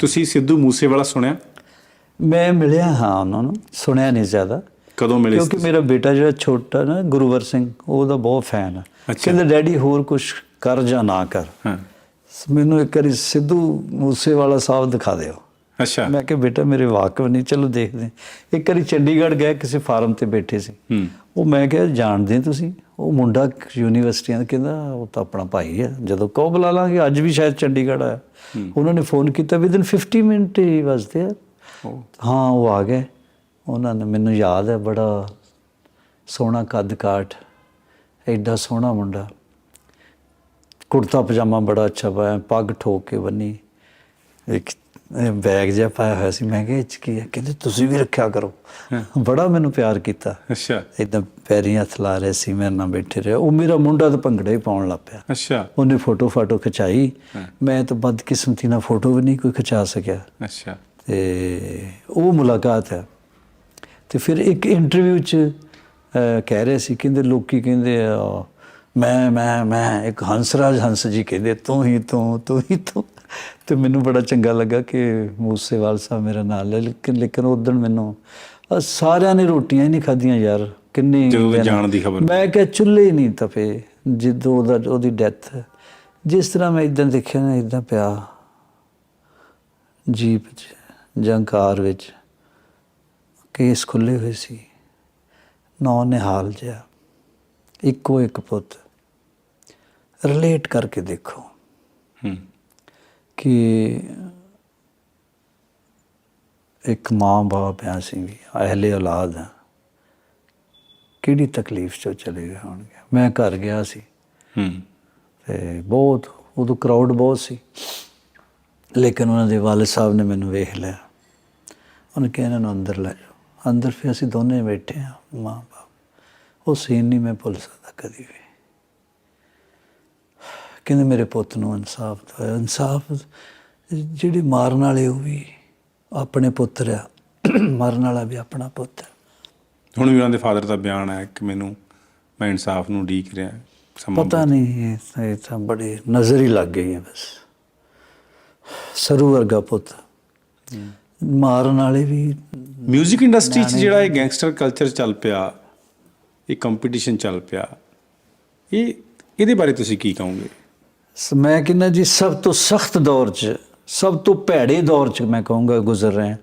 ਤੁਸੀਂ ਸਿੱਧੂ ਮੂਸੇਵਾਲਾ ਸੁਣਿਆ? ਮੈਂ ਮਿਲਿਆ ਹਾਂ ਉਹਨਾਂ ਨੂੰ। ਸੁਣਿਆ ਨਹੀਂ ਜ਼ਿਆਦਾ। ਕਦੋਂ ਮਿਲੇ ਕਿਉਂਕਿ ਮੇਰਾ ਬੇਟਾ ਜਿਹੜਾ ਛੋਟਾ ਨਾ ਗੁਰੂਵਰ ਸਿੰਘ ਉਹਦਾ ਬਹੁਤ ਫੈਨ ਅੱਛਾ। ਕਹਿੰਦਾ ਡੈਡੀ ਹੋਰ ਕੁਝ ਕਰ ਜਾਂ ਨਾ ਕਰ? ਹਾਂ। ਮੈਨੂੰ ਇੱਕ ਵਾਰੀ ਸਿੱਧੂ ਮੂਸੇਵਾਲਾ ਸਾਹਿਬ ਦਿਖਾ ਦਿਓ। ਅੱਛਾ। ਮੈਂ ਕਿਹਾ ਬੇਟਾ ਮੇਰੇ ਵਾਕਫ ਨਹੀਂ ਚਲੋ ਦੇਖਦੇ। ਇੱਕ ਵਾਰੀ ਚੰਡੀਗੜ੍ਹ ਗਏ ਕਿਸੇ ਫਾਰਮ ਤੇ ਬੈਠੇ ਸੀ। ਉਹ ਮੈਂ ਕਿਹਾ ਜਾਣਦੇ ਤੁਸੀਂ? ਉਹ ਮੁੰਡਾ ਯੂਨੀਵਰਸਿਟੀਆਂ ਦਾ ਕਹਿੰਦਾ ਉਹ ਤਾਂ ਆਪਣਾ ਭਾਈ ਹੈ ਜਦੋਂ ਕਹੋ ਬੁਲਾ ਲਾਂਗੇ। ਅੱਜ ਵੀ ਸ਼ਾਇਦ ਚੰਡੀਗੜ੍ਹ ਆਇਆ। ਉਹਨਾਂ ਨੇ ਫੋਨ ਕੀਤਾ ਵਿਦਨ 50 ਮਿੰਟ ਹੀ ਵਸਦੇ ਆ। ਉਹ ਹਾਂ ਉਹ ਆ ਗਏ। ਉਹਨਾਂ ਨੇ ਮੈਨੂੰ ਯਾਦ ਹੈ ਬੜਾ ਸੋਹਣਾ ਕੱਦ ਕਾਠ ਐਡਾ ਸੋਹਣਾ ਮੁੰਡਾ। ਕੁੜਤਾ ਪਜਾਮਾ ਬੜਾ ਅੱਛਾ ਪਾਇਆ ਪੱਗ ਠੋਕ ਕੇ ਬੰਨੀ। ਇੱਕ ਬੈਗ ਜਿਹਾ ਪਾਇਆ ਹੋਇਆ ਸੀ ਮੈਂ ਕਿਹਾ ਇਹ 'ਚ ਕੀ ਹੈ? ਕਹਿੰਦੇ ਤੁਸੀਂ ਵੀ ਰੱਖਿਆ ਕਰੋ। ਬੜਾ ਮੈਨੂੰ ਪਿਆਰ ਕੀਤਾ। ਅੱਛਾ। ਇਦਾਂ ਪੈਰੀਂ ਹੱਥ ਲਾ ਰਹੇ ਸੀ ਮੇਰੇ ਨਾਲ ਬੈਠੇ ਰਹੇ। ਉਹ ਮੇਰਾ ਮੁੰਡਾ ਤਾਂ ਭੰਗੜਾ ਹੀ ਪਾਉਣ ਲੱਗ ਪਿਆ। ਅੱਛਾ। ਉਹਨੇ ਫੋਟੋ ਫਾਟੋ ਖਿਚਾਈ। ਮੈਂ ਤਾਂ ਬਦਕਿਸਮਤੀ ਨਾਲ ਫੋਟੋ ਵੀ ਨਹੀਂ ਕੋਈ ਖਿਚਾ ਸਕਿਆ। ਅੱਛਾ। ਤੇ ਉਹ ਮੁਲਾਕਾਤ ਹੈ। ਤੇ ਫਿਰ ਇੱਕ ਇੰਟਰਵਿਊ 'ਚ ਕਹਿ ਰਹੇ ਸੀ ਕਹਿੰਦੇ ਲੋਕੀ ਕਹਿੰਦੇ ਆ, ਮੈਂ ਮੈਂ ਮੈਂ ਇੱਕ ਹੰਸਰਾਜ ਹੰਸ ਜੀ ਕਹਿੰਦੇ ਤੂੰ ਹੀ ਤੂੰ ਤੂੰ ਹੀ ਤੂੰ। ਤੇ ਮੈਨੂੰ ਬੜਾ ਚੰਗਾ ਲੱਗਾ ਕਿ ਮੂਸੇਵਾਲ ਸਾਹਿਬ ਮੇਰਾ ਨਾਲ ਹੈ ਲੇਕਿਨ ਲੇਕਿਨ ਉਦੋਂ ਮੈਨੂੰ ਸਾਰਿਆਂ ਨੇ ਰੋਟੀਆਂ ਹੀ ਨਹੀਂ ਖਾਧੀਆਂ ਯਾਰ ਕਿੰਨੇ ਜਦੋਂ ਜਾਣ ਦੀ ਖਬਰ। ਮੈਂ ਕਿਹਾ ਚੁੱਲ੍ਹੇ ਹੀ ਨਹੀਂ ਤਪੇ ਜਦੋਂ ਉਹਦਾ ਉਹਦੀ ਡੈਥ ਜਿਸ ਤਰ੍ਹਾਂ ਮੈਂ ਇਦਾਂ ਦੇਖਿਆ ਨਾ ਇਦਾਂ ਪਿਆ ਜੀਪ 'ਚ ਜਾਂ ਕਾਰ ਵਿੱਚ ਕੇਸ ਖੁੱਲੇ ਹੋਏ ਸੀ ਨੌ ਨਿਹਾਲ ਜਿਹਾ ਇੱਕੋ ਇੱਕ ਪੁੱਤ ਰਿਲੇਟ ਕਰਕੇ ਦੇਖੋ। ਹੂੰ। ਕਿ ਇੱਕ ਮਾਂ ਬਾਪ ਆ ਸੀ ਵੀ ਅਹਲੇ ਔਲਾਦ ਆ ਕਿਹੜੀ ਤਕਲੀਫ ਚੋਂ ਚਲੇ ਗਏ ਹੋਣਗੇ? ਮੈਂ ਘਰ ਗਿਆ ਸੀ। ਹੂੰ। ਤੇ ਬਹੁਤ ਉਦੋਂ ਕਰਾਊਡ ਬਹੁਤ ਸੀ। ਲੇਕਿਨ ਉਹਨਾਂ ਦੇ ਵਾਲਿਦ ਸਾਹਿਬ ਨੇ ਮੈਨੂੰ ਵੇਖ ਲਿਆ। ਉਹਨੇ ਕਿਹਾ ਇਹਨਾਂ ਨੂੰ ਅੰਦਰ ਲੈ ਜਾਓ। ਅੰਦਰ ਫਿਰ ਅਸੀਂ ਦੋਨੇ ਬੈਠੇ ਹਾਂ ਮਾਂ ਬਾਪ। ਉਹ ਸੀਨ ਨਹੀਂ ਮੈਂ ਭੁੱਲ ਸਕਦਾ ਕਦੀ ਵੀ। ਕਹਿੰਦੇ ਮੇਰੇ ਪੁੱਤ ਨੂੰ ਇਨਸਾਫ ਦਿਵਾਇਆ? ਇਨਸਾਫ ਜਿਹੜੇ ਮਾਰਨ ਵਾਲੇ ਉਹ ਵੀ ਆਪਣੇ ਪੁੱਤਰ ਆ। ਮਰਨ ਵਾਲਾ ਵੀ ਆਪਣਾ ਪੁੱਤ ਹੈ ਹੁਣ ਵੀ ਉਹਨਾਂ ਦੇ ਫਾਦਰ ਦਾ ਬਿਆਨ ਹੈ ਕਿ ਮੈਨੂੰ ਮੈਂ ਇਨਸਾਫ ਨੂੰ ਢੀਕ ਰਿਹਾ ਪਤਾ ਨਹੀਂ ਇਹ ਤਾਂ- ਬੜੇ ਨਜ਼ਰ ਹੀ ਲੱਗ ਗਈ ਹੈ ਬਸ। ਸਰੂ ਵਰਗਾ ਪੁੱਤ। ਮਾਰਨ ਵਾਲੇ ਵੀ ਮਿਊਜ਼ਿਕ ਇੰਡਸਟਰੀ 'ਚ ਜਿਹੜਾ ਇਹ ਗੈਂਗਸਟਰ ਕਲਚਰ ਚੱਲ ਪਿਆ ਇਹ ਕੰਪੀਟੀਸ਼ਨ ਚੱਲ ਪਿਆ ਇਹ ਇਹਦੇ ਬਾਰੇ ਤੁਸੀਂ ਕੀ ਕਹੋਗੇ? ਮੈਂ ਕਹਿੰਦਾ ਜੀ, ਸਭ ਤੋਂ ਸਖਤ ਦੌਰ 'ਚ, ਸਭ ਤੋਂ ਭੈੜੇ ਦੌਰ 'ਚ ਮੈਂ ਕਹੂੰਗਾ ਗੁਜ਼ਰ ਰਹੇ ਹਾਂ।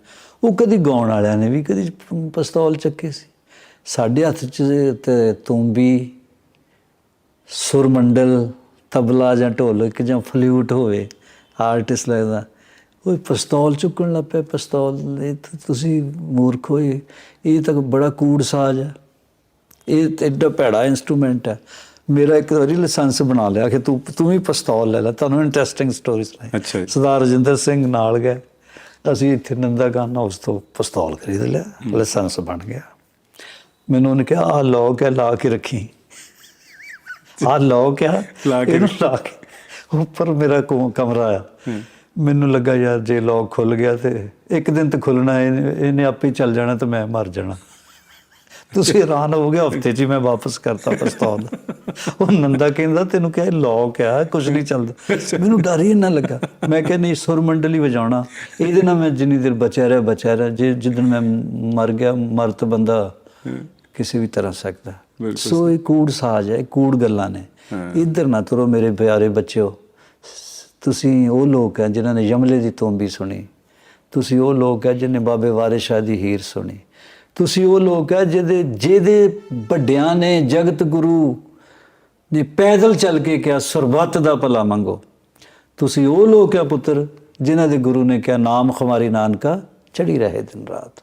ਉਹ ਕਦੀ ਗਾਉਣ ਵਾਲਿਆਂ ਨੇ ਵੀ ਕਦੀ ਪ- ਪਿਸਤੌਲ ਚੱਕੇ ਸੀ। ਸਾਡੇ ਹੱਥ 'ਚ ਤੇ ਤੁੰਬੀ, ਸੁਰਮੰਡਲ, ਤਬਲਾ ਜਾਂ ਢੋਲਕ ਜਾਂ ਫਲੂਟ ਹੋਵੇ, ਆਰਟਿਸਟ ਲੱਗਦਾ, ਉਹ ਪਿਸਤੌਲ ਚੁੱਕਣ ਲੱਗ ਪਿਆ ਪਿਸਤੌਲ ਇਹ ਤਾਂ ਤੁਸੀਂ ਮੂਰਖ ਹੋਏ, ਇਹ ਤਾਂ ਬੜਾ ਕੂੜ ਸਾਜ਼ ਹੈ ਇਹ ਐਡਾ ਭੈੜਾ ਇਨਸਟਰੂਮੈਂਟ ਹੈ ਮੇਰਾ ਇੱਕ ਵਾਰੀ ਲਾਇਸੈਂਸ ਬਣਾ ਲਿਆ ਕਿ ਤੂੰ ਤੂੰ ਵੀ ਪਿਸਤੌਲ ਲੈ ਲੈ ਤੁਹਾਨੂੰ ਇੰਟਰਸਟਿੰਗ ਸਟੋਰੀ ਸੁਣਾਈ। ਸਰਦਾਰ ਰਜਿੰਦਰ ਸਿੰਘ ਨਾਲ ਗਏ। ਅਸੀਂ ਇੱਥੇ ਨੰਦਾ ਗਾਨਾ ਉਸ ਤੋਂ ਪਿਸਤੌਲ ਖਰੀਦ ਲਿਆ ਲਾਇਸੈਂਸ ਬਣ ਗਿਆ। ਮੈਨੂੰ ਉਹਨੇ ਕਿਹਾ ਆ ਲੋਕ ਹੈ ਲਾ ਕੇ ਰੱਖੀ। ਆ ਲੋਕ ਹੈ ਲਾ ਕੇ ਇਹਨੂੰ ਲਾ ਕੇ। ਉੱਪਰ ਮੇਰਾ ਕਮਰਾ ਆ। ਮੈਨੂੰ ਲੱਗਾ ਯਾਰ ਜੇ ਲੋਕ ਖੁੱਲ ਗਿਆ ਤੇ ਇੱਕ ਦਿਨ ਤੇ ਖੁੱਲਣਾ ਇਹਨੇ ਆਪੇ ਚੱਲ ਜਾਣਾ ਤੇ ਮੈਂ ਮਰ ਜਾਣਾ। ਤੁਸੀਂ ਹੈਰਾਨ ਹੋ ਗਏ ਹਫ਼ਤੇ 'ਚ ਮੈਂ ਵਾਪਸ ਕਰਤਾ ਪਿਸਤੌਲ। ਉਹ ਨੰਦਾ ਕਹਿੰਦਾ ਤੈਨੂੰ ਕਿਹਾ ਲੋਕ ਆ ਕੁਝ ਨਹੀਂ ਚੱਲਦਾ। ਮੈਨੂੰ ਡਰ ਹੀ ਨਾ ਲੱਗਾ। ਮੈਂ ਕਿਹਾ ਨਹੀਂ ਸੁਰ ਮੰਡਲੀ ਵਜਾਉਣਾ। ਇਹਦੇ ਨਾਲ ਮੈਂ ਜਿੰਨੀ ਦੇਰ ਬਚਿਆ ਰਿਹਾ ਬਚਿਆ ਰਿਹਾ। ਜੇ ਜਿੱਦਣ ਮੈਂ ਮਰ ਗਿਆ ਮਰਤ ਬੰਦਾ ਕਿਸੇ ਵੀ ਤਰ੍ਹਾਂ ਸਕਦਾ। ਸੋ ਇਹ ਕੂੜ ਸਾਜ਼ ਹੈ ਕੂੜ ਗੱਲਾਂ ਨੇ। ਇੱਧਰ ਨਾ ਤੁਰੋ ਮੇਰੇ ਪਿਆਰੇ ਬੱਚਿਓ। ਤੁਸੀਂ ਉਹ ਲੋਕ ਹੈ ਜਿਨ੍ਹਾਂ ਨੇ ਯਮਲੇ ਦੀ ਤੋਂਬੀ ਸੁਣੀ। ਤੁਸੀਂ ਉਹ ਲੋਕ ਹੈ ਜਿਨ੍ਹਾਂ ਨੇ ਬਾਬੇ ਵਾਰਿਸ ਸ਼ਾਹ ਦੀ ਹੀਰ ਸੁਣੀ। ਤੁਸੀਂ ਉਹ ਲੋਕ ਹੈ ਜਿਹਦੇ ਜਿਹਦੇ ਵੱਡਿਆਂ ਨੇ ਜਗਤ ਗੁਰੂ ਨੇ ਪੈਦਲ ਚੱਲ ਕੇ ਕਿਹਾ ਸਰਬੱਤ ਦਾ ਭਲਾ ਮੰਗੋ। ਤੁਸੀਂ ਉਹ ਲੋਕ ਆ ਪੁੱਤਰ, ਜਿਨ੍ਹਾਂ ਦੇ ਗੁਰੂ ਨੇ ਕਿਹਾ, ਨਾਮ ਖੁਮਾਰੀ ਨਾਨਕਾ ਚੜੀ ਰਹੇ ਦਿਨ ਰਾਤ।